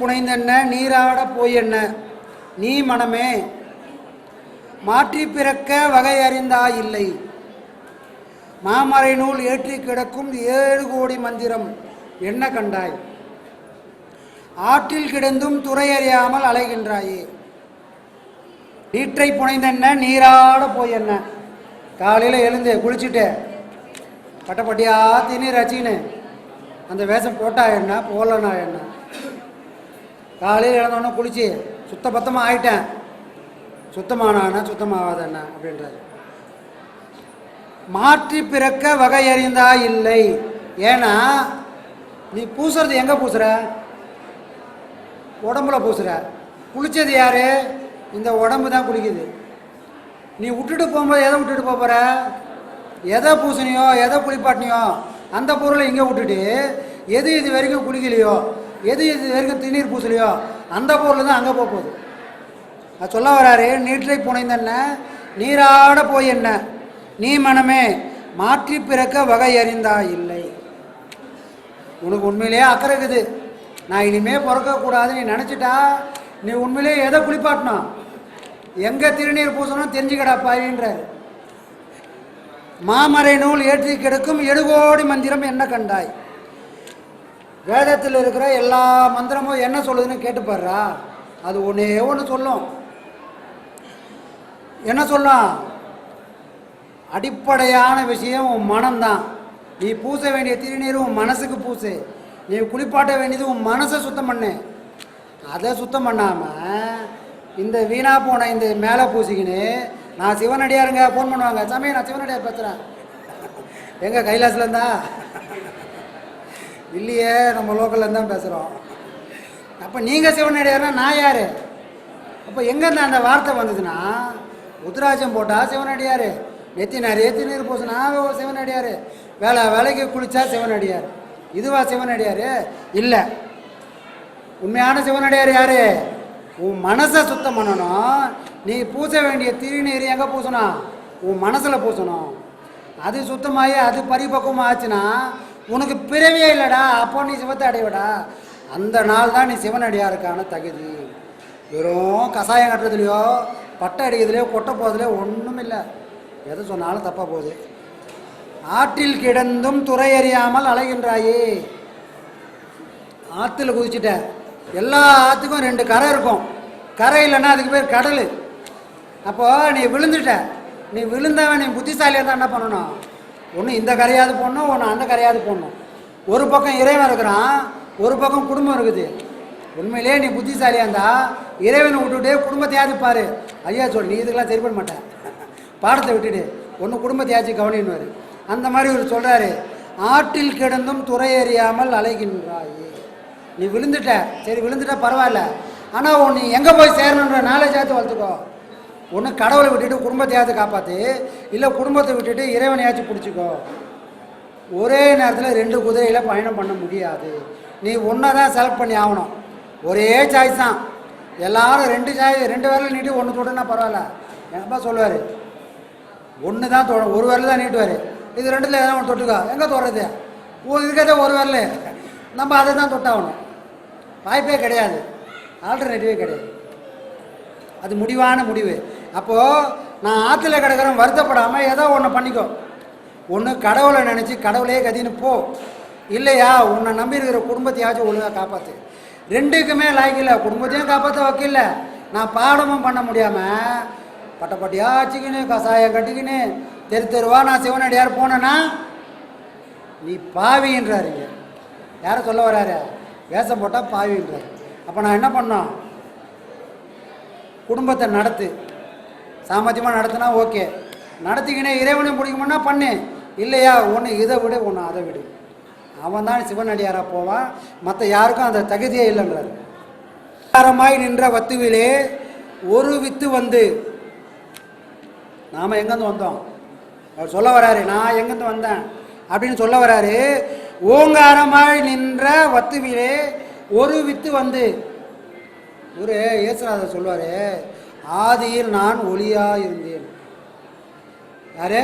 புனைந்தென்ன? நீராட போயென்ன? நீ மனமே மாற்றி பிறக்க வகையறிந்தா இல்லை மாமறை நூல் ஏற்றி கிடக்கும் ஏழு கோடி மந்திரம். என்ன கண்டாய்? ஆற்றில் கிடந்தும் துறையறியாமல் அலைகின்றாயே. நீற்றை புனைந்தென்ன? நீராட போய் என்ன காலையில் எழுந்து குளிச்சுட்டு பட்டப்பட்டியா தினி ரச்சின்னு அந்த வேஷம் போட்டா என்ன? போடலனா என்ன? காலையில் இழந்தோடனே குளிச்சு சுத்த பத்தமாக ஆயிட்டேன். சுத்தமானானா சுத்தமாகாத என்ன அப்படின்றாரு. மாற்றி பிறக்க வகை அறிந்தா இல்லை. ஏன்னா நீ பூசுறது எங்கே பூசுற? உடம்புல பூசுற. குளிச்சது யார்? இந்த உடம்பு தான் குளிக்குது. நீ விட்டுட்டு போகும்போது எதை விட்டுட்டு போகிற எதை பூசணியோ எதை குளிப்பாட்டினியோ அந்த பொருளை இங்கே விட்டுட்டு எது இது வரைக்கும் குளிக்கலையோ எது எது வரைக்கும் திருநீர் பூசலையோ அந்த பொருள் தான் அங்கே போக போகுது. அது சொல்ல வராரு நீற்றை புனைந்தன்ன நீராட போய் என்ன நீ மனமே மாற்றி பிறக்க வகை அறிந்தா இல்லை. உனக்கு உண்மையிலேயே அக்கறை இருக்குது. நான் இனிமே பிறக்கக்கூடாது நீ நினச்சிட்டா நீ உண்மையிலேயே எதை குளிப்பாட்டணும் எங்கே திருநீர் பூசணும் தெரிஞ்சுக்கடா பாவின்றார் மாமரை நூல் ஏற்றி கிடக்கும் எடுகோடி மந்திரம் என்ன கண்டாய்? வேதத்தில் இருக்கிற எல்லா மந்திரமும் என்ன சொல்லுதுன்னு கேட்டுப்பாடுறா அது ஒன்றே ஒன்று சொல்லும். என்ன சொல்லும் அடிப்படையான விஷயம் உன் மனம்தான். நீ பூச வேண்டிய திருநீர் உன் மனசுக்கு பூசு. நீ குளிப்பாட்ட வேண்டியது உன் மனசை சுத்தம் பண்ணு. அதை சுத்தம் பண்ணாமல் இந்த வீணா போன இந்த மேலே பூசிக்கின்னு நான் சிவனடியாருங்க ஃபோன் பண்ணுவாங்க. சாமி நான் சிவனடியார் பேசுகிறேன் எங்கே கைலாசில் இருந்தா? இல்லையே நம்ம லோக்கலில் தான் பேசுகிறோம் அப்போ நீங்கள் சிவனடியார்னா நான் யார்? அப்போ எங்கேருந்து அந்த வார்த்தை வந்ததுன்னா உத்ராஜம் போட்டால் சிவனடியார். நெத்தினார் ஏத்தி நீர் பூசினா சிவனடியார். வேலை வேலைக்கு குளிச்சா சிவனடியார். இதுவா சிவனடியார்? இல்லை. உண்மையான சிவனடியார் யார்? உன் மனசை சுத்தம் பண்ணணும். நீ பூச வேண்டிய திருநீர் எங்கே பூசணும்? உன் மனசில் பூசணும். அது சுத்தமாகி அது பரிபக்குவமாக ஆச்சுன்னா உனக்கு பிறவியே இல்லைடா அப்போ நீ சிவத்தை அடைவடா அந்த நாள் தான் நீ சிவனடியாருக்கான தகுதி. வெறும் கஷாயம் கட்டுறதுலையோ பட்டை அடிக்கிறதுலையோ கொட்டை போகிறதுலையோ ஒன்றும் இல்லை எது சொன்னாலும் தப்பாக போகுது. ஆற்றில் கிடந்தும் துறை அறியாமல் அலைகின்றாயே. ஆற்றுல குதிச்சுட்ட. எல்லா ஆற்றுக்கும் ரெண்டு கரை இருக்கும். கரை இல்லைன்னா அதுக்கு பேர் கடல். அப்போது நீ விழுந்துட்ட. நீ விழுந்தவன் நீ புத்திசாலியாக தான் என்ன பண்ணணும்? ஒன்று இந்த கரையாவது போடணும் ஒன்று அந்த கரையாவது போடணும். ஒரு பக்கம் இறைவன் இருக்கிறான் ஒரு பக்கம் குடும்பம் இருக்குது. உண்மையிலே நீ புத்திசாலியாக இருந்தால் இறைவனை விட்டுட்டு குடும்பத்தையாவது பாரு ஐயா சொல் நீ இதுக்கெல்லாம் சரி மாட்டேன். பாடத்தை விட்டுட்டு ஒன்று குடும்பத்தையாச்சும் கவனின்னுவார். அந்த மாதிரி இவர் சொல்கிறாரு ஆற்றில் கிடந்தும் துறை அறியாமல் அலைகின்றாயே. நீ விழுந்துட்ட. சரி விழுந்துட்ட பரவாயில்ல. ஆனால் உன் நீ எங்கே போய் சேரணுன்ற நாலேஜாச்சும் வளர்த்துக்கோ. ஒன்று கடவுளை விட்டுட்டு குடும்பத்தையாவது காப்பாற்று இல்லை குடும்பத்தை விட்டுட்டு இறைவனையாச்சும் பிடிச்சிக்கோ. ஒரே நேரத்தில் ரெண்டு குதிரையில் பயணம் பண்ண முடியாது. நீ ஒன்றை தான் செலக்ட் பண்ணி ஆகணும். ஒரே சாய்ஸ் தான். எல்லாரும் ரெண்டு சாய் ரெண்டு விரல நீட்டி ஒன்று தொடுனா பரவாயில்ல. என்னப்பா சொல்லுவார் ஒன்று தான் தொட ஒரு விரல் தான் நீட்டுவார். இது ரெண்டுல எதாவது ஒன்று தொட்டுக்கோ. எங்கே தொடுறது? ஓ ஒரு விரல் நம்ம அதை தான் தொட்டாகணும். வாய்ப்பே கிடையாது. ஆல்டர்னேட்டிவே கிடையாது. அது முடிவான முடிவு. அப்போது நான் ஆற்றுல கிடக்கிறேன் வருத்தப்படாமல் ஏதோ ஒன்று பண்ணிக்கோ. ஒன்று கடவுளை நினச்சி கடவுளே கதின்னு போ. இல்லையா? உன்னை நம்பி இருக்கிற குடும்பத்தையாச்சும் ஒழுங்காக காப்பாற்று ரெண்டுக்குமே லாய்க்கில்லை குடும்பத்தையும் காப்பாற்ற வைக்கல நான் பாடமும் பண்ண முடியாமல் பட்டைப்பட்டியாச்சிக்கின்னு கசாயம் கட்டிக்கின்னு தெரு தெருவா நான் சிவனடியார் போனேன்னா நீ பாவின்றாருங்க. யாரை சொல்ல வராரு? வேஷம் போட்டால் பாவின்றார். அப்போ நான் என்ன பண்ணோம்? குடும்பத்தை நடத்து. சாமர்த்தியமாக நடத்தினா ஓகே. நடத்திக்கினே இறைவனையும் பிடிக்குமுன்னா பண்ணு. இல்லையா? ஒன்று இதை விடு ஒன்று அதை விடு. அவன் தான் சிவனடியாராக போவான். மற்ற யாருக்கும் அந்த தகுதியே இல்லைன்றார். ஆரமாய் நின்ற வத்துவிலே ஒரு வித்து வந்து. நாம் எங்கேருந்து வந்தோம்? அவர் சொல்ல வராரு நான் எங்கேருந்து வந்தேன்? அப்படின்னு சொல்ல வராரு. ஓங்காரமாய் நின்ற வத்துவிலே ஒரு வித்து வந்து. ஒரு இயேசுநாதர் சொல்லுவார் ஆதியில் நான் ஒளியா இருந்தேன் யாரு?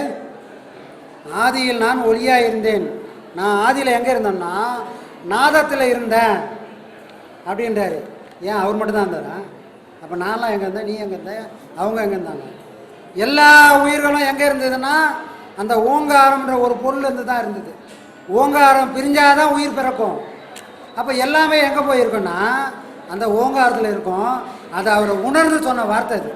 ஆதியில் நான் ஒளியா இருந்தேன் நான் ஆதியில் எங்கே இருந்தேன்னா நாதத்தில் இருந்தேன் அப்படின்றாரு. ஏன் அவர் மட்டும்தான் இருந்தாரா? அப்போ நான்லாம் எங்கே இருந்தேன் நீ எங்கே இருந்த? அவங்க எங்கே இருந்தாங்க? எல்லா உயிர்களும் எங்கே இருந்ததுன்னா அந்த ஓங்காரம்ன்ற ஒரு பொருள் இருந்து தான் இருந்தது. ஓங்காரம் பிரிஞ்சாதான் உயிர் பிறக்கும். அப்போ எல்லாமே எங்கே போயிருக்கோன்னா அந்த ஓங்காரத்தில் இருக்கும். அது அவர் உணர்ந்து சொன்ன வார்த்தை அது.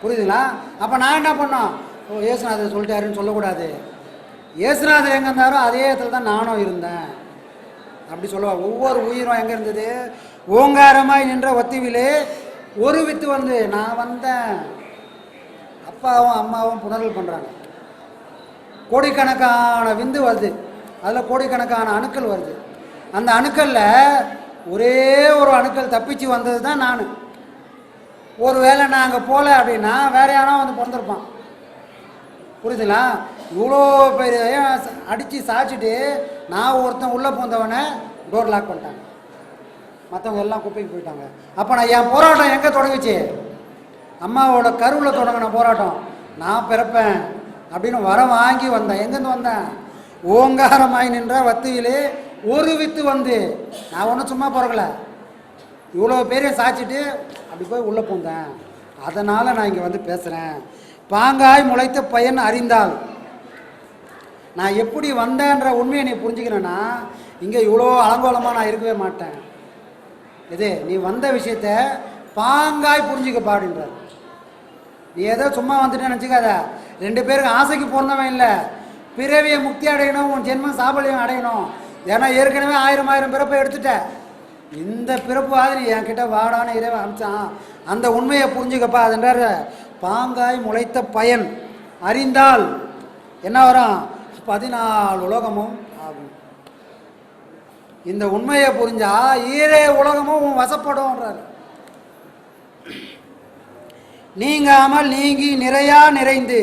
புரியுதுங்களா? அப்போ நான் என்ன பண்ணோம்? ஓ இயேசுநாதர் சொல்லிட்டாருன்னு சொல்லக்கூடாது. இயேசுநாதர் எங்கே இருந்தாரோ அதே இடத்துல தான் நானும் இருந்தேன். அப்படி சொல்லுவாள் ஒவ்வொரு உயிரும் எங்கே இருந்தது? ஓங்காரமாய் நின்ற ஒத்திவிலே ஒரு வித்து வந்து நான் வந்தேன். அப்பாவும் அம்மாவும் புணரல் பண்ணுறாங்க கோடிக்கணக்கான விந்து வருது. அதில் கோடிக்கணக்கான அணுக்கள் வருது. அந்த அணுக்களில் ஒரே ஒரு அணுக்கள் தப்பிச்சு வந்தது தான் நான். ஒரு வேளை நான் அங்கே போகல அப்படின்னா வேற யாரோ வந்து பிறந்திருப்பான். புரியுதுங்களா? இவ்வளோ பேர் அடித்து சாய்ச்சிட்டு நான் ஒருத்தன் உள்ளே போந்தவனே டோர் லாக் பண்ணிட்டாங்க மற்றவங்க எல்லாம் குப்பைக்கு போயிட்டாங்க. அப்போ நான் என் போராட்டம் எங்கே தொடங்குச்சு? அம்மாவோட கருவில் தொடங்கின போராட்டம். நான் பிறப்பேன் அப்படின்னு வரம் வாங்கி வந்தேன். எங்கேருந்து வந்தேன்? ஓங்காரமாய் நின்ற வத்துவிலே ஒரு வித்து வந்து. நான் ஒன்றும் சும்மா பிறக்கல. இவ்வளோ பேரையும் சாய்ச்சிட்டு அப்படி போய் உள்ளே பூந்தேன். அதனால் நான் இங்கே வந்து பேசுகிறேன். பாங்காய் முளைத்த பயன் அறிந்தால். நான் எப்படி வந்தேன்ற உண்மையை நீ புரிஞ்சுக்கணும்னா இங்கே இவ்வளோ அலங்கோலமாக நான் இருக்கவே மாட்டேன். இது நீ வந்த விஷயத்த பாங்காய் புரிஞ்சுக்க பாடுன்றார். நீ ஏதோ சும்மா வந்துட்டு நினச்சிக்காத. ரெண்டு பேருக்கு ஆசைக்கு பிறந்தவன் இல்லை. பிறவியை முக்தி அடையணும் உன் ஜென்மம் சாபல்யம் அடையணும். ஏன்னா ஏற்கனவே ஆயிரம் ஆயிரம் பிறப்பை எடுத்துட்டேன் இந்த பிறப்பு ஆதிரி என்கிட்ட வாடான்னு இறைவன் அனுப்பிச்சான். அந்த உண்மையை புரிஞ்சுக்கப்பா அதுன்றார் பாங்காய் முளைத்த பயன். அறிந்தால் என்ன வரும்? பதினாலு உலகமும் ஆகும். இந்த உண்மையை புரிஞ்சா ஈரே உலகமும் உன் வசப்படும்ன்றார். நீங்காமல் நீங்கி நிறையா நிறைந்து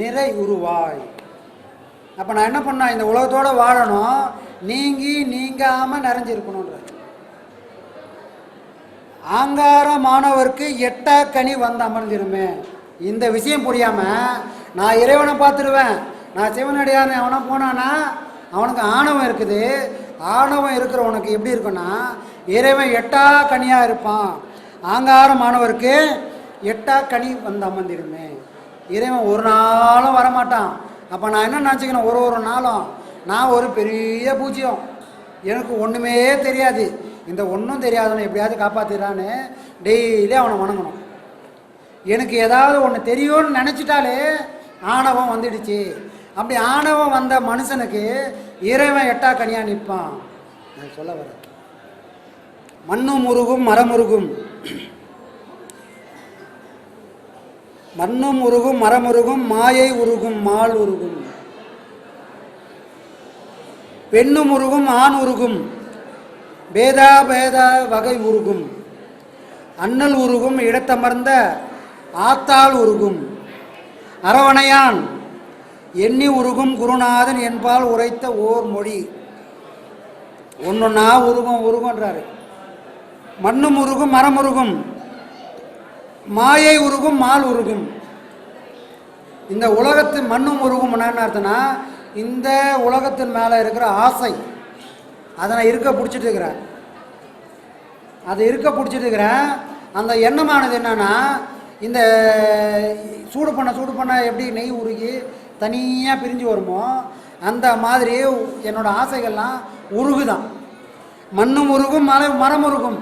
நிறை உருவாய். அப்போ நான் என்ன பண்ணேன்? இந்த உலகத்தோட வாழணும். நீங்கி நீங்காமல் நிறைஞ்சிருக்கணுன்றார் ஆங்காரமானவருக்கு எட்டா கனி வந்து அமர்ந்திருமே. இந்த விஷயம் புரியாமல் நான் இறைவனை பார்த்துருவேன். நான் சிவனடியார் அவனை போனானா அவனுக்கு ஆணவம் இருக்குது. ஆணவம் இருக்கிறவனுக்கு எப்படி இருக்குன்னா இறைவன் எட்டா கனியாக இருப்பான். ஆங்காரமானவருக்கு எட்டா கனி வந்து அமர்ந்திருமே. இறைவன் ஒரு நாளும் வரமாட்டான். அப்போ நான் என்ன நினச்சிக்கணும்? ஒரு ஒரு நாளும் நான் ஒரு பெரிய பூஜ்ஜியம். எனக்கு ஒன்றுமே தெரியாது. இந்த ஒன்றும் தெரியாதவனை எப்படியாவது காப்பாற்றிடான்னு டெய்லி அவனை வணங்கணும். எனக்கு ஏதாவது ஒன்று தெரியும்னு நினச்சிட்டாலே ஆணவம் வந்துடுச்சு. அப்படி ஆணவம் வந்த மனுஷனுக்கு இறைவன் எட்டா கனியாக நிற்பான். நான் சொல்ல வர மண்ணும் முருகும் மரமுருகும். மண்ணும் உருகும் மரமுருகும் மாயை உருகும் மால் உருகும். பெண்ணும் உருகும் ஆண் உருகும். பேதா பேதா வகை உருகும். அண்ணல் உருகும் இடத்தமர்ந்த ஆத்தாள் உருகும். அரவணையான் எண்ணி உருகும் குருநாதன் என்பால் உரைத்த ஓர் மொழி. ஒன்றொன்னா உருகும் உருகுன்றாரு மண்ணும் உருகும் மரம் உருகும் மாயை உருகும் மால் உருகும். இந்த உலகத்து மண்ணும் உருகும் என்ன அர்த்தம்னா இந்த உலகத்தின் மேலே இருக்கிற ஆசை அதை நான் இருக்க பிடிச்சிட்டு இருக்கிறேன். அதை இருக்க பிடிச்சிட்டு இருக்கிறேன். அந்த எண்ணமானது என்னென்னா இந்த சூடு பண்ண சூடு பண்ண எப்படி நெய் உருகி தனியாக பிரிஞ்சு வருமோ அந்த மாதிரி என்னோடய ஆசைகள்லாம் உருகுதான். மண்ணும் உருகும் மலை மரம் உருகும்.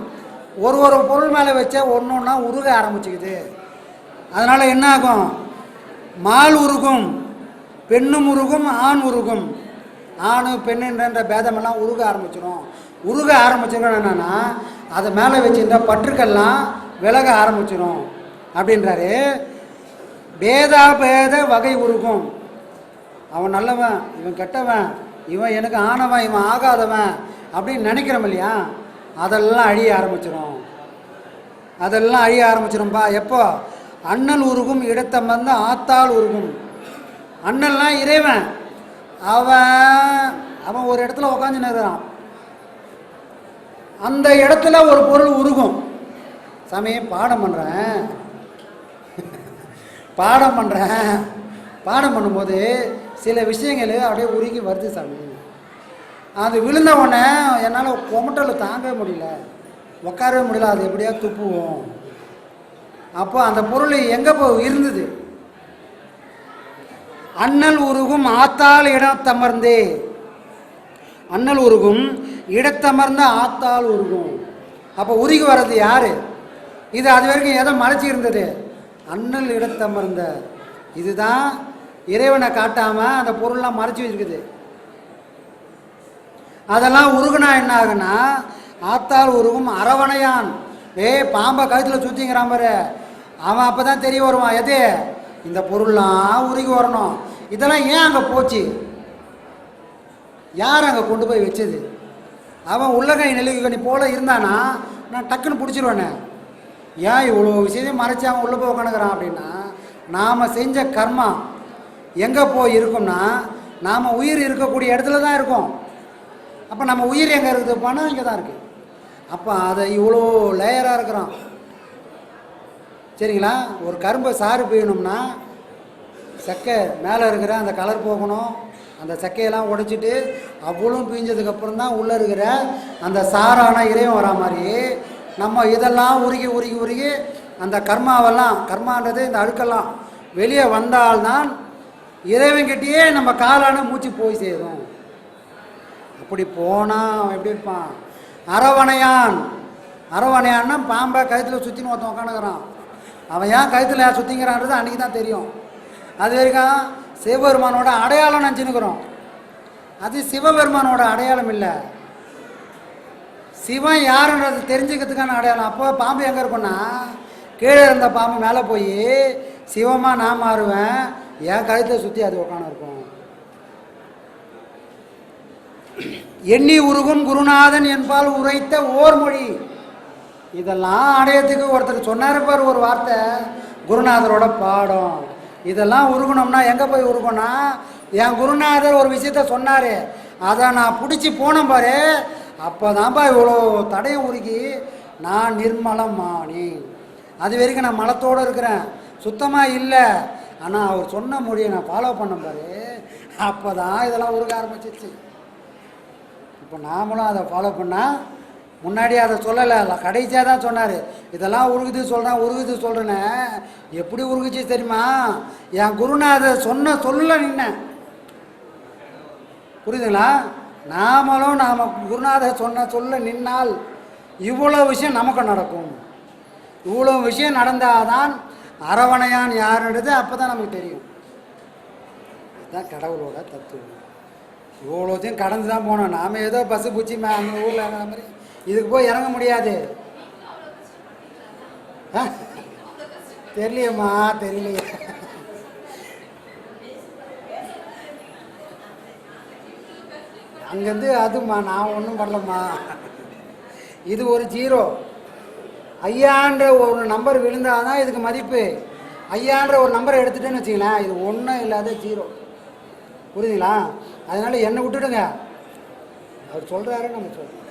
ஒரு ஒரு பொருள் மேலே வச்சா ஒன்று ஒன்றா உருக ஆரம்பிச்சுக்குது. அதனால் என்ன ஆகும்? மால் உருகும் பெண்ணும் உருகும் ஆண் உருகும். ஆணு பெண்ணுன்ற பேதமெல்லாம் உருக ஆரம்பிச்சிடும் உருக ஆரம்பிச்சிருக்கணும் என்னென்னா அதை மேலே வச்சிருந்த பற்றுக்கள்லாம் விலக ஆரம்பிச்சிடும் அப்படின்றாரு. பேதா பேத வகை உருகும். அவன் நல்லவன் இவன் கெட்டவன் இவன் எனக்கு ஆனவன் இவன் ஆகாதவன் அப்படின்னு நினைக்கிறோம் இல்லையா? அதெல்லாம் அழிய ஆரம்பிச்சிடும் அதெல்லாம் அழிய ஆரம்பிச்சிடும்பா எப்போ? அண்ணல் உருகும் இடத்தை வந்து ஆத்தாள் உருகும். அண்ணல்லாம் இறைவன். அவன் அவன் ஒரு இடத்துல உக்காந்து நிறுறான் அந்த இடத்துல ஒரு பொருள் உருகும். சமயம் பாடம் பண்ணுறேன் பாடம் பண்ணுறேன் பாடம் பண்ணும்போது சில விஷயங்கள் அப்படியே உருகி வருது சாமி. அது விழுந்த உடனே என்னால் கொமட்டல் தாங்கவே முடியல. உட்காரவே முடியல அது எப்படியா துப்புவோம். அப்போ அந்த பொருள் எங்கே போ இருந்தது? அண்ணல் உருகும் ஆத்தாள் இடத்தமர்ந்தே அண்ணல் உருகும் இடத்தமர்ந்த ஆத்தால் உருகும். அப்போ உருகி வர்றது யார்? இது அது வரைக்கும் எதை மறைச்சி இருந்தது. அண்ணல் இடத்தமர்ந்த இதுதான் இறைவனை காட்டாமல் அந்த பொருள்லாம் மறைச்சி வச்சுருக்குது. அதெல்லாம் உருகுனா என்ன ஆகுனா ஆத்தால் உருகும் அரவணையான். ஏய் பாம்பை கழுத்தில் சுற்றிங்கிறான் பாரு. அவன் அப்போ தான் தெரிய வருவான் எது? இந்த பொருள்லாம் உருகி வரணும். இதெல்லாம் ஏன் அங்கே போச்சு? யார் அங்கே கொண்டு போய் வச்சது? அவன் உள்ளகை நெல்லிக்கணி போல இருந்தானா நான் டக்குன்னு பிடிச்சிருவேனே. ஏன் இவ்வளோ விஷயத்தையும் மறைச்சி அவன் உள்ளே போய் உட்காந்துக்கிறான் அப்படின்னா நாம் செஞ்ச கர்மா எங்கே போய் இருக்கும்னா நாம் உயிர் இருக்கக்கூடிய இடத்துல தான் இருக்கோம். அப்போ நம்ம உயிர் எங்கே இருக்குது? பணம் இங்கே தான் இருக்குது அப்போ அதை இவ்வளோ லேயராக இருக்கிறோம். சரிங்களா? ஒரு கரும்பை சாறு பெய்யணும்னா சக்கை மேலே இருக்கிற அந்த கலர் போகணும். அந்த சக்கையெல்லாம் உடைச்சிட்டு அவ்வளோ பிஞ்சதுக்கப்புறம் தான் உள்ளே இருக்கிற அந்த சாரான இறைவன் வரா மாதிரி நம்ம இதெல்லாம் உருகி உருகி உருகி அந்த கர்மாவெல்லாம் கர்மான்றது இந்த அழுக்கெல்லாம் வெளியே வந்தால்தான் இறைவன்கிட்டயே நம்ம காலான மூச்சு போய் சேரும். அப்படி போனால் அவன் எப்படி இருப்பான்? அரவணையான். அரவணையான்னா பாம்பை கழுத்தில் சுற்றின்னு ஒருத்தன் உட்காந்துக்கிறான் அவன் ஏன் கழுத்தில் யார் சுற்றிங்கிறான்றது அன்றைக்கி தான் தெரியும். அது வரைக்கும் சிவபெருமானோட அடையாளம் நினச்சினுக்கிறோம் அது சிவபெருமானோட அடையாளம் இல்லை. சிவன் யாருன்றது தெரிஞ்சுக்கிறதுக்கான அடையாளம். அப்போ பாம்பு எங்கே இருக்குன்னா கீழே இருந்த பாம்பு மேலே போய் சிவமாக நான் மாறுவேன் என் கழுத்தை சுற்றி அது உட்காந்து இருக்கும் எண்ணி உருகும் குருநாதன் என்பால் உரைத்த ஓர் மொழி இதெல்லாம் அடையத்துக்கு ஒருத்தர் சொன்னார் பார் ஒரு வார்த்தை குருநாதரோட பாடம். இதெல்லாம் உருகணும்னா எங்கே போய் உருகணும்னா என் குருநாதர் ஒரு விஷயத்த சொன்னார். அதை நான் பிடிச்சி போனேன் பாரு அப்போ தான்ப்பா இவ்வளோ தடையும் உருகி நான் நிர்மலம் அது வரைக்கும் நான் மலத்தோடு இருக்கிறேன். சுத்தமாக இல்லை. ஆனால் அவர் சொன்ன மொழியை நான் ஃபாலோ பண்ண பாரு. அப்போ தான் இதெல்லாம் உருக ஆரம்பிச்சிச்சு. இப்போ நாமளும் அதை ஃபாலோ பண்ணால் முன்னாடி அதை சொல்லலை. கடைசியாக தான் சொன்னார். இதெல்லாம் உருகுது சொல்கிறேன் உருகுது சொல்கிறேன்னு எப்படி உருகுச்சு தெரியுமா? என் குருநாதர் சொன்ன சொல்ல நின்ன. புரியுதுங்களா? நாமளும் நாம் குருநாதர் சொன்ன சொல்ல நின்னால் இவ்வளோ விஷயம் நமக்கு நடக்கும். இவ்வளோ விஷயம் நடந்தாதான் அரவணையான் யாருன்றது அப்போ தான் நமக்கு தெரியும். இதுதான் கடவுளோட தத்துவம். இவ்வளோத்தையும் கடந்து தான் போனோம். நாம் ஏதோ பஸ்ஸு பூச்சி மே அந்த ஊரில் இறங்குற மாதிரி. இதுக்கு போய் இறங்க முடியாது. ஆ? தெரியலையே. அங்கேருந்து அதும்மா நான் ஒன்றும் பண்ணலம்மா. இது ஒரு ஜீரோ. ஐயான்ற ஒரு நம்பர் விழுந்தாதான் இதுக்கு மதிப்பு. ஐயான்ற ஒரு நம்பரை எடுத்துட்டேன்னு வச்சிங்களேன் இது ஒன்றும் இல்லாத ஜீரோ. புரியுதுங்களா? அதனால் என்னை விட்டுடுங்க. அவர் சொல்கிறாரு நம்ம சொல்கிறோம்